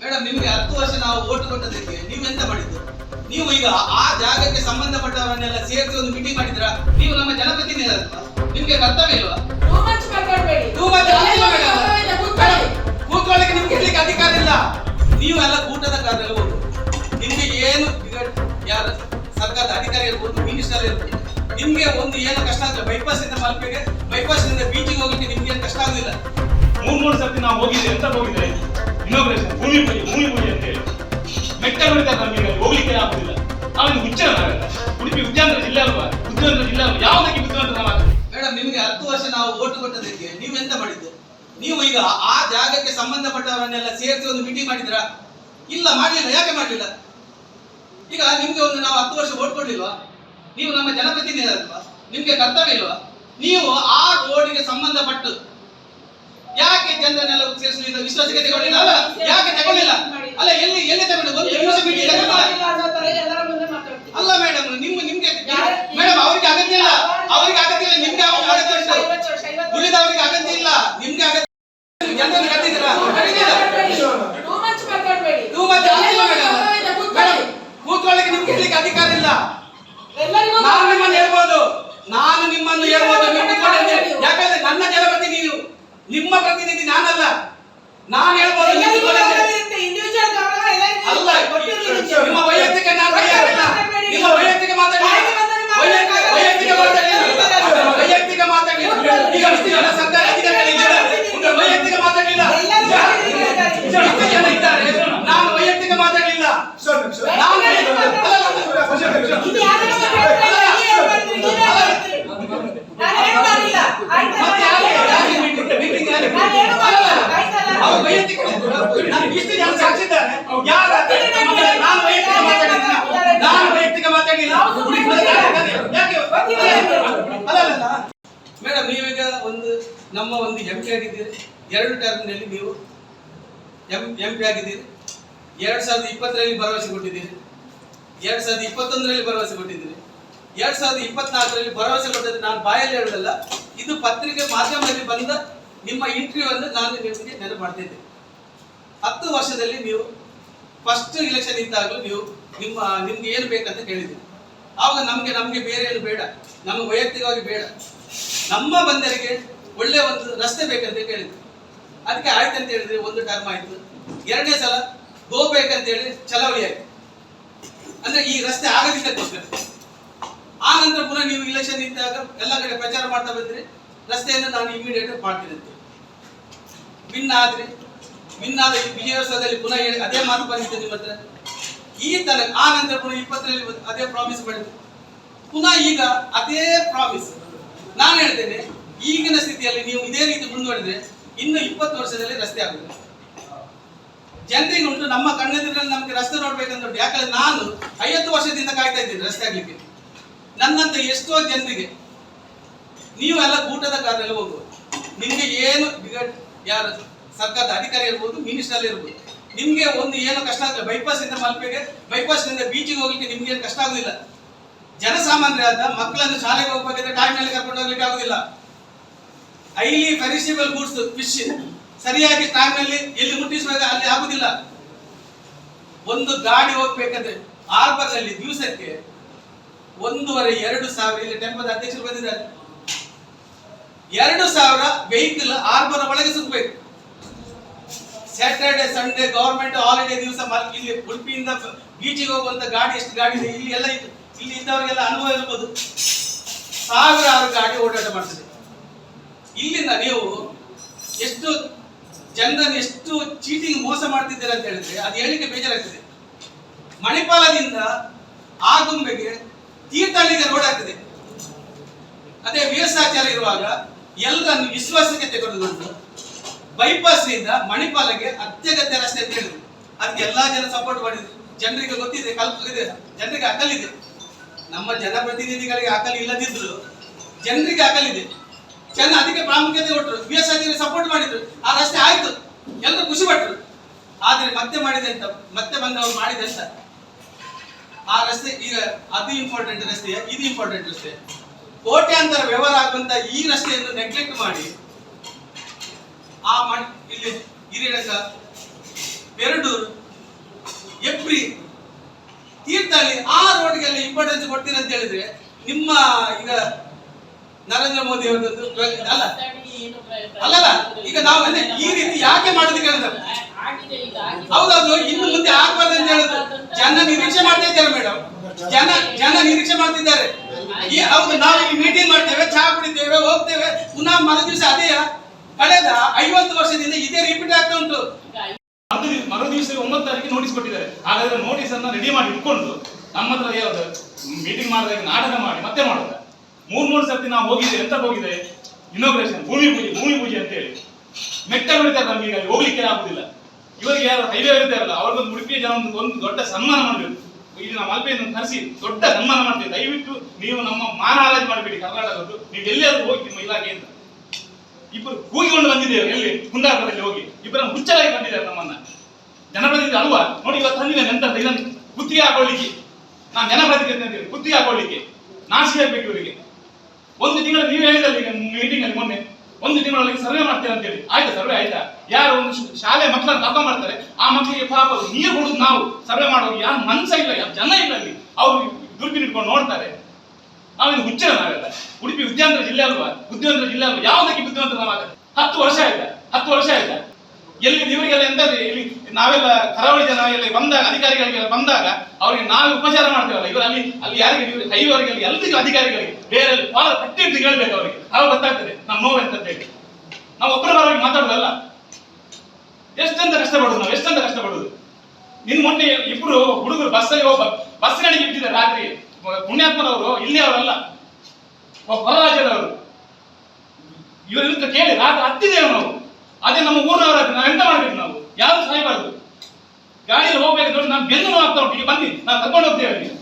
Madam ನಿಮ್ಗೆ ಹತ್ತು ವರ್ಷ ನಾವು ಓಟ್ ಕೊಟ್ಟದಕ್ಕೆ ನೀವು ಎಂತ ಮಾಡಿದ್ದು? ನೀವು ಈಗ ಆ ಜಾಗಕ್ಕೆ ಸಂಬಂಧಪಟ್ಟವರನ್ನೆಲ್ಲ ಸೇರಿಸಿ ಒಂದು ಮೀಟಿಂಗ್ ಮಾಡಿದ್ರ ನೀವು ನಮ್ಮ ಜನಪ್ರತಿನಿಧಿ ಅಲ್ವಾ ನಿಮ್ಗೆ ಕರ್ತವ್ಯ ಇಲ್ವಾ? ಎಲ್ಲ. ಕೂತ್ಕೊಳ್ಳಿಕ್ಕೆ ನಿಮ್ಗೆ ಇರ್ಲಿಕ್ಕೆ ಅಧಿಕಾರ ಇಲ್ಲ. ನೀವೆಲ್ಲ ಕೂಟದ ಕಾರ್ಯಲ್ಲಿ ಹೋಗುದು ನಿಮ್ಗೆ ಏನು ಯಾರು ಸರ್ಕಾರದ ಅಧಿಕಾರಿ ಇರ್ಬೋದು ಮಿನಿಸ್ಟರ್ ಇರ್ಬೋದು ನಿಮ್ಗೆ ಒಂದು ಏನು ಕಷ್ಟ ಅಂದ್ರೆ ಬೈಪಾಸ್ ಇಂದ ಮಲ್ಪೆಗೆ ಬೈಪಾಸ್ ಇಂದ ಬೀಚಿಗೆ ಹೋಗ್ಲಿಕ್ಕೆ ನಿಮ್ಗೆ ಏನು ಕಷ್ಟ ಆಗುದಿಲ್ಲ. ಮೂರ್ ಮೂರು ಸರ್ತಿ ನಾವು ಹೋಗಿದ್ದೆ ಎಂತ ಹೋಗಿದ್ರೆ? ಇನೋಗ್ರೇಷನ್ ಭೂಮಿ ಪೂಜೆ ಭೂಮಿ ಪೂಜೆ ಅಂತ ಹೇಳಿ. ಮೆಟ್ಟ ಅಲ್ಲಿ ಹೋಗ್ಲಿಕ್ಕೆ ಆಗುದಿಲ್ಲ ನಾವೇನು ಹುಚ್ಚ ನಾವೆಲ್ಲ ಉಡುಪಿ ಉಜ್ಜಾಂತರ ಜಿಲ್ಲೆ ಅಲ್ವಾ? ಉಜ್ಜಾಂತರ ಜಿಲ್ಲೆ ಅಲ್ವಾ? ಯಾವುದಕ್ಕೆ ಬುದ್ಧಿವಂತ ನಾವು ಮೇಡಮ್, ನಿಮ್ಗೆ ಹತ್ತು ವರ್ಷ ನಾವು ಓಟು ಕೊಟ್ಟದಕ್ಕೆ ಎಂತ ಮಾಡಿದ್ದು? ನೀವು ಈಗ ಆ ಜಾಗಕ್ಕೆ ಸಂಬಂಧಪಟ್ಟವರನ್ನೆಲ್ಲ ಸೇರಿಸಿ ಒಂದು ಮೀಟಿಂಗ್ ಮಾಡಿದ್ರ ಇಲ್ಲ, ಮಾಡಲಿಲ್ಲ. ಯಾಕೆ ಮಾಡಲಿಲ್ಲ? ಈಗ ನಿಮ್ಗೆ ಒಂದು ನಾವು ಹತ್ತು ವರ್ಷ ಓಟ್ ಕೊಡ್ಲಿಲ್ವಾ? ನೀವು ನಮ್ಮ ಜನಪ್ರತಿನಿಧಿ ಅಲ್ವಾ ನಿಮ್ಗೆ ಕರ್ತವ್ಯ ಇಲ್ವಾ? ನೀವು ಆ ರೋಡಿಗೆ ಸಂಬಂಧಪಟ್ಟು ಯಾಕೆ ಜನರನ್ನೆಲ್ಲ ಸೇರಿಸಲಿಲ್ಲ ವಿಶ್ವಾಸಕ್ಕೆ ತಗೊಳ್ಳಿಲ್ಲ ಅಲ್ಲ ಯಾಕೆ ತಗೊಳ್ಳಿಲ್ಲ ಅಲ್ಲ ಎಲ್ಲಿ ಎಲ್ಲಿ ತಗೊಂಡು? ಒಂದು ಮಾತಾಡ್ತೀವಿ. ಅಲ್ಲ ಮೇಡಮ್ ನಿಮ್ಮ ನಿಮ್ಗೆ ಮೇಡಮ್ ಅವ್ರಿಗೆ ಅಗತ್ಯ ಇಲ್ಲ. ಅವ್ರಿಗೆ ಅಗತ್ಯ ಇಲ್ಲ. ನಿಮ್ಗೆ ಅಗತ್ಯ ಉಂಟು. ಉಳಿದವರಿಗೆ ಅಗತ್ಯ ಇಲ್ಲ. ನಿಮ್ಗೆ ಅಗತ್ಯ ಜನರನ್ನು ಕರೆದಿದ್ದೀರಾ. ಕೂತ್ಕೊಳ್ಳಿಕ್ಕೆ ನಿಮ್ಗೆ ಇರ್ಲಿಕ್ಕೆ ಅಧಿಕಾರ ಇಲ್ಲ. ನಾನು ನಿಮ್ಮನ್ನು ಹೇಳ್ಬೋದು. ನಾನು ನಿಮ್ಮನ್ನು ಹೇಳ್ಬೋದು. ಯಾಕಂದ್ರೆ ನನ್ನ ಜನಪತಿ ನೀವು. ನಿಮ್ಮ ಪ್ರತಿನಿಧಿ ನಾನಲ್ಲ. ನಾನು ಹೇಳ್ಬೋದು. ನಿಮ್ಮ ವೈಯಕ್ತಿಕ ನಾನು. ನಿಮ್ಮ ವೈಯಕ್ತಿಕ ಮಾತಾಡಿ. ವೈಯಕ್ತಿಕ ಮಾತಾಡಿ. ವೈಯಕ್ತಿಕ ಮಾತಾಡಿ. ವೈಯಕ್ತಿಕ ಮಾತಾಡಿ. ಈಗ ಇಷ್ಟು ಜನ ಸರ್ಕಾರ ಅಧಿಕಾರಿಗಳಿದ್ದಾರೆ ವೈಯಕ್ತಿಕ ಮಾತಾಡಲಿಲ್ಲ. ಸರ್ ಜನ ಇದ್ದಾರೆ. ನಾನು ವೈಯಕ್ತಿಕ ಮಾತಾಡಲಿಲ್ಲ. ನಾನು ವೈಯಕ್ತಿಕ- ಅಲ್ಲ, ಅಲ್ಲ, ಇದು ಯಾರನ್ನ ಮಾತಾಡ್ತಾರೆ? ನೀವೇ ಹೇಳ್ಬಾರ್ದು, ನೀವೇ ಹೇಳ್ಬಾರ್ದು. ನಾನು ಏನು ಮಾಡಿಲ್ಲ. ಆಯ್ತಾ? ಮತ್ತೆ ಯಾಕೆ- ಯಾಕೆ meeting- meeting ಯಾಕೆ? ನಾನು ಏನು ಮಾಡಿಲ್ಲ. ಆಯ್ತಲ್ಲ? ಅವ್ರು ವೈಯಕ್ತಿಕ ನನಗೆ ಇಷ್ಟು ಜನ ಸಾಕ್ಷಿದ್ದಾರೆ. ಯಾರು ನಾನು ವೈಯಕ್ತಿಕ ಮಾತಾಡಿಲ್ಲ. ನಾನು ವೈಯಕ್ತಿಕ ಮಾತಾಡಿಲ್ಲ. ಯಾಕೆ? ಅಲ್ಲ ಅಲ್ಲ ಮೇಡಮ್ ನೀವೀಗ ಒಂದು ನಮ್ಮ ಒಂದು ಎಂ ಪಿ ಆಗಿದ್ದೀರಿ. ಎರಡು ಟರ್ಮ್ನಲ್ಲಿ ನೀವು ಎಂ ಎಂ ಪಿ ಆಗಿದ್ದೀರಿ. ಎರಡ್ ಸಾವಿರದ ಇಪ್ಪತ್ತರಲ್ಲಿ ಭರವಸೆ ಕೊಟ್ಟಿದ್ದೀರಿ. ಎರಡ್ ಸಾವಿರದ ಇಪ್ಪತ್ತೊಂದರಲ್ಲಿ ಭರವಸೆ ಕೊಟ್ಟಿದ್ದೀರಿ. ಎರಡ್ ಸಾವಿರದ ಇಪ್ಪತ್ನಾಲ್ಕರಲ್ಲಿ ಭರವಸೆ ಕೊಟ್ಟದ್ದು ನಾನು ಬಾಯಲ್ಲಿ ಹೇಳೋದಲ್ಲ ಇದು ಪತ್ರಿಕೆ ಮಾಧ್ಯಮದಲ್ಲಿ ಬಂದ ನಿಮ್ಮ ಇಂಟರ್ವ್ಯೂ ಅನ್ನು ನಾನು ನಿಮಗೆ ನೆನಪು ಮಾಡ್ತಿದ್ದೆ ಹತ್ತು ವರ್ಷದಲ್ಲಿ ನೀವು ಫಸ್ಟ್ ಇಲೆಕ್ಷನ್ ಇದ್ದಾಗಲೂ ನೀವು ನಿಮ್ಮ, ನಿಮ್ಗೆ ಏನು ಬೇಕಂತ ಕೇಳಿದ್ರಿ. ಆವಾಗ ನಮಗೆ ನಮಗೆ ಬೇರೆ ಏನು ಬೇಡ. ನಮಗೆ ವೈಯಕ್ತಿಕವಾಗಿ ಬೇಡ. ನಮ್ಮ ಬಂದರಿಗೆ ಒಳ್ಳೆ ಒಂದು ರಸ್ತೆ ಬೇಕಂತ ಕೇಳಿದ್ರು. ಅದಕ್ಕೆ ಆಯ್ತು ಅಂತ ಹೇಳಿದ್ರೆ ಒಂದು ಟರ್ಮ್ ಆಯ್ತು. ಎರಡನೇ ಸಲ ಹೋಗ್ಬೇಕಂತ ಬೇಕಂತ ಹೇಳಿ ಚಲಾವಣೆ ಆಯ್ತು. ಅಂದ್ರೆ ಈ ರಸ್ತೆ ಆಗದಿದ್ದಕ್ಕೋಸ್ಕರ. ಆ ನಂತರ ಪುನಃ ನೀವು ಇಲೆಕ್ಷನ್ ಇದ್ದಾಗ ಎಲ್ಲ ಕಡೆ ಪ್ರಚಾರ ಮಾಡ್ತಾ ಬಂದ್ರಿ. ರಸ್ತೆಯನ್ನು ನಾನು ಇಮಿಡಿಯೇಟ್ ಮಾಡ್ತೀನಿ ವಿನ್ ಆದ್ರೆ ವಿನ್ ಆದ ವಿಜಯೋತ್ಸವದಲ್ಲಿ ಪುನಃ ಹೇಳಿ, ಅದೇ ಮಾತು ಬಂದಿತ್ತು ನಿಮ್ಮ ಹತ್ರ. ಈ ತನಕ ಆ ನಂತರ ಪುನಃ ಇಪ್ಪತ್ತರಲ್ಲಿ ಅದೇ ಪ್ರಾಮಿಸ್ ಮಾಡಿದ್ರು. ಪುನಃ ಈಗ ಅದೇ ಪ್ರಾಮಿಸ್ ನಾನು ಹೇಳ್ತೇನೆ ಈಗಿನ ಸ್ಥಿತಿಯಲ್ಲಿ ನೀವು ಇದೇ ರೀತಿ ಮುಂದುವರೆದ್ರೆ ಇನ್ನು ಇಪ್ಪತ್ತು ವರ್ಷದಲ್ಲಿ ರಸ್ತೆ ಆಗುತ್ತೆ. ಜನರಿಗೆ ಉಂಟು ನಮ್ಮ ಕಣ್ಣೆದುರಲ್ಲಿ ನಮಗೆ ರಸ್ತೆ ನೋಡ್ಬೇಕಂತ ಉಂಟು. ಯಾಕಂದ್ರೆ ನಾನು ಐವತ್ತು ವರ್ಷದಿಂದ ಕಾಯ್ತಾ ಇದ್ದೀನಿ ರಸ್ತೆ ಆಗ್ಲಿಕ್ಕೆ. ನನ್ನಂತ ಎಷ್ಟೋ ಜನರಿಗೆ ನೀವೆಲ್ಲ ಕೂಟದ ಕಾರ್ಯಲ್ಲಿ ಹೋಗುವ ನಿಮಗೆ ಏನು ಯಾರು ಸರ್ಕಾರದ ಅಧಿಕಾರಿ ಇರ್ಬೋದು ಮಿನಿಸ್ಟರ್ ಇರ್ಬೋದು. ನಿಮಗೆ ಒಂದು ಏನು ಕಷ್ಟ ಆಗಲ್ಲ ಬೈಪಾಸ್ ಇಂದ ಮಲ್ಪೆಗೆ ಬೈಪಾಸ್ ಇಂದ ಬೀಚಿಗೆ ಹೋಗ್ಲಿಕ್ಕೆ ನಿಮ್ಗೆ ಏನು ಕಷ್ಟ ಆಗುದಿಲ್ಲ. ಜನಸಾಮಾನ್ಯರಾದ ಮಕ್ಕಳನ್ನು ಶಾಲೆಗೆ ಹೋಗ್ಬೇಕಿದ್ರೆ ಮೇಲೆ ಕರ್ಕೊಂಡು ಹೋಗ್ಲಿಕ್ಕೆ ಆಗುದಿಲ್ಲ. ಹೈಲಿ ಪರಿಸಿಬಲ್ ಗೂಡ್ಸ್ ಫಿಶ್ ಸರಿಯಾಗಿ ಟೈಮ್ನಲ್ಲಿ ಎಲ್ಲಿ ಮುಟ್ಟಿಸುವಾಗ ಅಲ್ಲಿ ಆಗುದಿಲ್ಲ. ಒಂದು ಗಾಡಿ ಹೋಗ್ಬೇಕಂದ್ರೆ ನಲ್ಲಿ ದಿವಸಕ್ಕೆ ಒಂದೂವರೆ, ಎರಡು ಸಾವಿರ, ಇಲ್ಲಿ ಟೆಂಪದ ಅಧ್ಯಕ್ಷರು ಬಂದಿದ್ದಾರೆ. ಎರಡು ಸಾವಿರ ವೆಹಿಕಲ್ ಆರ್ಬನ್ ಒಳಗೆ ಸುತ್ತಬೇಕು ಸ್ಯಾಟರ್ಡೆ ಸಂಡೇ ಗವರ್ಮೆಂಟ್ ಹಾಲಿಡೇ ದಿವಸ ಇಲ್ಲಿ ಉಡುಪಿಯಿಂದ ಬೀಚಿಗೆ ಹೋಗುವಂತ ಗಾಡಿ ಎಷ್ಟು ಗಾಡಿ ಇದೆ? ಇಲ್ಲಿ ಎಲ್ಲ ಇದು. ಇಲ್ಲಿ ಇದ್ದವರಿಗೆಲ್ಲ ಅನುಭವ ಇರ್ಬೋದು. ಸಾವಿರಾರು ಗಾಡಿ ಓಡಾಟ ಮಾಡ್ತದೆ. ಇಲ್ಲಿಂದ ನೀವು ಎಷ್ಟು ಜನರನ್ನು ಎಷ್ಟು ಚೀಟಿಂಗ್ ಮೋಸ ಮಾಡ್ತಿದ್ದೀರಾ ಅಂತ ಹೇಳಿದ್ರೆ ಅದು ಹೇಳಿಕೆ ಬೇಜಾರಾಗ್ತದೆ. ಮಣಿಪಾಲದಿಂದ ಆಗುಂಬೆಗೆ ತೀರ್ಥಹಳ್ಳಿಗೆ ರೋಡ್ ಆಗ್ತದೆ. ಅದೇ ವೀರಸಾಚಾರ ಇರುವಾಗ ಎಲ್ಲರನ್ನು ವಿಶ್ವಾಸಕ್ಕೆ ತೆಗೆದುಕೊಂಡು ಬೈಪಾಸ್ನಿಂದ ಮಣಿಪಾಲಗೆ ಅತ್ಯಗತ್ಯ ರಸ್ತೆ ಅಂತ ಹೇಳಿದ್ರು. ಅದಕ್ಕೆ ಎಲ್ಲಾ ಜನ ಸಪೋರ್ಟ್ ಮಾಡಿದ್ರು. ಜನರಿಗೆ ಗೊತ್ತಿದೆ ಕಲ್ಪಿದೆ ಜನರಿಗೆ ಅಕಲಿದೆ. ನಮ್ಮ ಜನಪ್ರತಿನಿಧಿಗಳಿಗೆ ಅಕಲಿ ಇಲ್ಲದಿದ್ರು ಜನರಿಗೆ ಅಕಲಿದೆ. ಜನ ಅದಕ್ಕೆ ಪ್ರಾಮುಖ್ಯತೆ ಕೊಟ್ಟರು. ಬಿ ಎಸ್ ಸಪೋರ್ಟ್ ಮಾಡಿದ್ರು. ಆ ರಸ್ತೆ ಆಯ್ತು. ಎಲ್ಲರೂ ಖುಷಿ ಪಟ್ಟರು ಆದ್ರೆ ಮತ್ತೆ ಮಾಡಿದೆ ಅಂತ, ಮತ್ತೆ ಬಂದವರು ಮಾಡಿದೆ ಅಂತ. ಆ ರಸ್ತೆ ಈಗ ಅದು ಇಂಪಾರ್ಟೆಂಟ್ ರಸ್ತೆ ಇದು ಇಂಪಾರ್ಟೆಂಟ್ ರಸ್ತೆ ಕೋಟ್ಯಾಂತರ ವ್ಯವಹಾರ ಆಗುವಂತ ಈ ರಸ್ತೆಯನ್ನು ನೆಗ್ಲೆಕ್ಟ್ ಮಾಡಿ ಆ ಮಣ್ ಇಲ್ಲಿ ಹಿರಿಯಡಕ ಪೆರಡೂರು ಎಪ್ರಿ ತೀರ್ಥಹಳ್ಳಿ ಆ ರೋಡ್ಗೆಲ್ಲ ಇಂಪಾರ್ಟೆನ್ಸ್ ಕೊಡ್ತೀರ ಅಂತ ಹೇಳಿದ್ರೆ ನಿಮ್ಮ ಈಗ ನರೇಂದ್ರ ಮೋದಿ ಅವರದ್ದು ಅಲ್ಲ ಅಲ್ಲಲ್ಲ ಈಗ ನಾವು ಅಂದ್ರೆ ಈ ರೀತಿ ಯಾಕೆ ಮಾಡೋದಕ್ಕೆ ಹೇಳಿದ್ರೆ ಹೌದೌದು ಇನ್ನು ಮುಂದೆ ಆಗ್ಬಾರ್ದು ಅಂತ ಹೇಳಿದ್ರು. ಜನ ನಿರೀಕ್ಷೆ ಮಾಡ್ತಾ ಇದ್ದಾರೆ ಮೇಡಮ್ ಜನ ಜನ ನಿರೀಕ್ಷೆ ಮಾಡ್ತಿದ್ದಾರೆ. ಹೌದು, ನಾವು ಈ ಮೀಟಿಂಗ್ ಮಾಡ್ತೇವೆ, ಚಹಾ ಕುಡಿತೇವೆ, ಹೋಗ್ತೇವೆ. ಪುನಃ ಮರು ದಿವಸ ಅದೇ ಕಳೆದ ಐವತ್ತು ವರ್ಷದಿಂದ ಇದೇ ರಿಪೀಟ್ ಆಗ್ತಾ ಉಂಟು. ಮರು ದಿವಸ ಒಂಬತ್ತು ತಾರೀಕಿಗೆ ನೋಟಿಸ್ ಕೊಟ್ಟಿದ್ದಾರೆ. ಹಾಗಾದ್ರೆ ನೋಟಿಸ್ ಅನ್ನ ರೆಡಿ ಮಾಡಿ ಇಟ್ಕೊಂಡು ನಮ್ಮ ಹತ್ರ ಯಾವ್ದು ಮೀಟಿಂಗ್ ಮಾಡಿದಾಗ ನಾಟಕ ಮಾಡಿ, ಮತ್ತೆ ಮಾಡೋದ? ಮೂರ್, ಮೂರು ಸರ್ತಿ ನಾವು ಹೋಗಿದ್ದೆ, ಎಂತ ಹೋಗಿದೆ ಇನೋಗ್ರೇಷನ್ ಭೂಮಿ ಪೂಜೆ ಭೂಮಿ ಪೂಜೆ ಅಂತ ಹೇಳಿ ಮೆಟ್ಟ ಬಿಡ್ತಾರೆ ನಮಗೆ ಹೋಗ್ಲಿಕ್ಕೆ ಆಗುದಿಲ್ಲ. ಇವರಿಗೆ ಯಾರು ಹೈವೇ ಇರ್ತಾರಲ್ಲ ಅವ್ರಿಗೊಂದು ಉಡುಪಿಯ ಜನ ಒಂದು ದೊಡ್ಡ ಸನ್ಮಾನ ಮಾಡಬೇಕು. ಇಲ್ಲಿ ನಾವು ಮಲ್ಪೆಯನ್ನು ಕರೆಸಿ ದೊಡ್ಡ ಸನ್ಮಾನ ಮಾಡ್ತೀವಿ. ದಯವಿಟ್ಟು ನೀವು ನಮ್ಮ ಮಾನ ಮಾಡಬೇಡಿ ಕರ್ನಾಟಕದ್ದು. ನೀವು ಎಲ್ಲಿಯಾದ್ರೂ ಹೋಗಿ ನಿಮ್ಮ ಇಲಾಖೆಯಿಂದ ಇಬ್ಬರು ಕೂಗಿಕೊಂಡು ಬಂದಿದ್ದೇವೆ ಎಲ್ಲಿ ಕುಂದಾಪುರದಲ್ಲಿ ಹೋಗಿ. ಇಬ್ಬರ ಹುಚ್ಚರಾಗಿ ಬಂದಿದ್ದಾರೆ ನಮ್ಮನ್ನ. ಜನಪ್ರತಿನಿಧಿ ಅಲ್ವಾ? ನೋಡಿ ಇವತ್ತು ತಂದಿದ್ದೇನೆ ಎಂತ ಇದನ್ನು ಗುತ್ತಿಗೆ ಹಾಕೊಳ್ಳಿಕ್ಕೆ. ನಾನು ಜನಪ್ರತಿನಿಧಿ ಅಂತೇಳಿ ಗುತ್ತಿಗೆ ಹಾಕೊಳ್ಳಿಕ್ಕೆ. ನಾಶಿ ಆಗ್ಬೇಕು ಇವರಿಗೆ. ಒಂದು ತಿಂಗಳು ನೀವು ಹೇಳಿದಲ್ಲ ಮೀಟಿಂಗ್ ಅಲ್ಲಿ ಮೊನ್ನೆ. ಒಂದು ತಿಂಗಳೊಳಗೆ ಸರ್ವೆ ಮಾಡ್ತೇವೆ ಅಂತ ಹೇಳಿ ಆಯ್ತಾ ಸರ್ವೆ, ಆಯ್ತಾ? ಯಾರು ಒಂದು ಶಾಲೆ ಮಕ್ಕಳನ್ನು ಕರ್ಕೊಂಡ್ ಮಾಡ್ತಾರೆ, ಆ ಮಕ್ಕಳಿಗೆ ಪಾಪ ನೀರು ಕುಡಿದು ನಾವು ಸರ್ವೆ ಮಾಡೋರು ಯಾರು? ಮನಸ್ಸ ಇಲ್ಲ, ಯಾರು ಜನ ಇಲ್ಲ ಅಲ್ಲಿ. ಅವರು ದುರ್ಬಿನ್ ಇಟ್ಕೊಂಡು ನೋಡ್ತಾರೆ. ನಾವೇನು ಹುಚ್ಚರ ನಾವೆಲ್ಲ. ಉಡುಪಿ ವಿದ್ಯಾಂತರ ಜಿಲ್ಲೆ ಅಲ್ವಾ? ಬುದ್ಧಿವಂತರ ಜಿಲ್ಲೆ ಅಲ್ವಾ? ಯಾವುದಕ್ಕೆ ಬುದ್ಧಿವಂತರ ನಾವಾಗ ಹತ್ತು ವರ್ಷ ಆಯ್ತಾ? ಹತ್ತು ವರ್ಷ ಆಯ್ತಾ? ಎಲ್ಲಿ ಇವರಿಗೆಲ್ಲ ಎಂತದ್ದು ಇಲ್ಲಿ ನಾವೆಲ್ಲ ಕರಾವಳಿ ಜನ, ಎಲ್ಲ ಬಂದಾಗ ಅಧಿಕಾರಿಗಳಿಗೆಲ್ಲ ಬಂದಾಗ ಅವರಿಗೆ ನಾವು ಉಪಚಾರ ಮಾಡ್ತೇವಲ್ಲ. ಇವರು ಅಲ್ಲಿ ಅಲ್ಲಿ ಯಾರಿಗೆ? ಇವರು ಐವರಿಗೆ ಅಲ್ಲಿ ಎಲ್ರಿಗೂ ಅಧಿಕಾರಿಗಳಿಗೆ ಬೇರೆ ಭಾಳ ಪಟ್ಟಿ ಅಂತ ಹೇಳ್ಬೇಕು ಅವರಿಗೆ. ಆಗ ಗೊತ್ತಾಗ್ತದೆ ನಮ್ಮ ನೋವು ಎಂತ ಹೇಳಿ. ನಾವು ಒಬ್ಬರ ಪರವಾಗಿ ಮಾತಾಡೋದಲ್ಲ. ಎಷ್ಟಂತ ಕಷ್ಟಪಡುದು ನಾವು? ಎಷ್ಟಂತ ಕಷ್ಟಪಡುದು? ನಿನ್ ಮೊನ್ನೆ ಇಬ್ರು ಹುಡುಗರು ಬಸ್ಸಲ್ಲಿ ಹೋಗ ಬಸ್ಗಳಿಗೆ ಇಟ್ಟಿದ್ದಾರೆ ರಾತ್ರಿ. ಪುಣ್ಯಾತ್ಮನವರು, ಇಲ್ಲಿ ಅವರಲ್ಲ. ಹೊರ ರಾಜ್ಯದವರು ಇವ್ರ ಕೇಳಿ, ರಾತ್ರಿ ಹತ್ತಿದ್ದೇವೆ ನಾವು. ಅದೇ ನಮ್ಮ ಊರಿನವರಾದ್ರೆ ನಾನು ಬೆನ್ನು ಅಂತ ಉಂಟು ಬನ್ನಿ ನಾವು ಕರ್ಕೊಂಡು ಹೋಗ್ತೇವೆ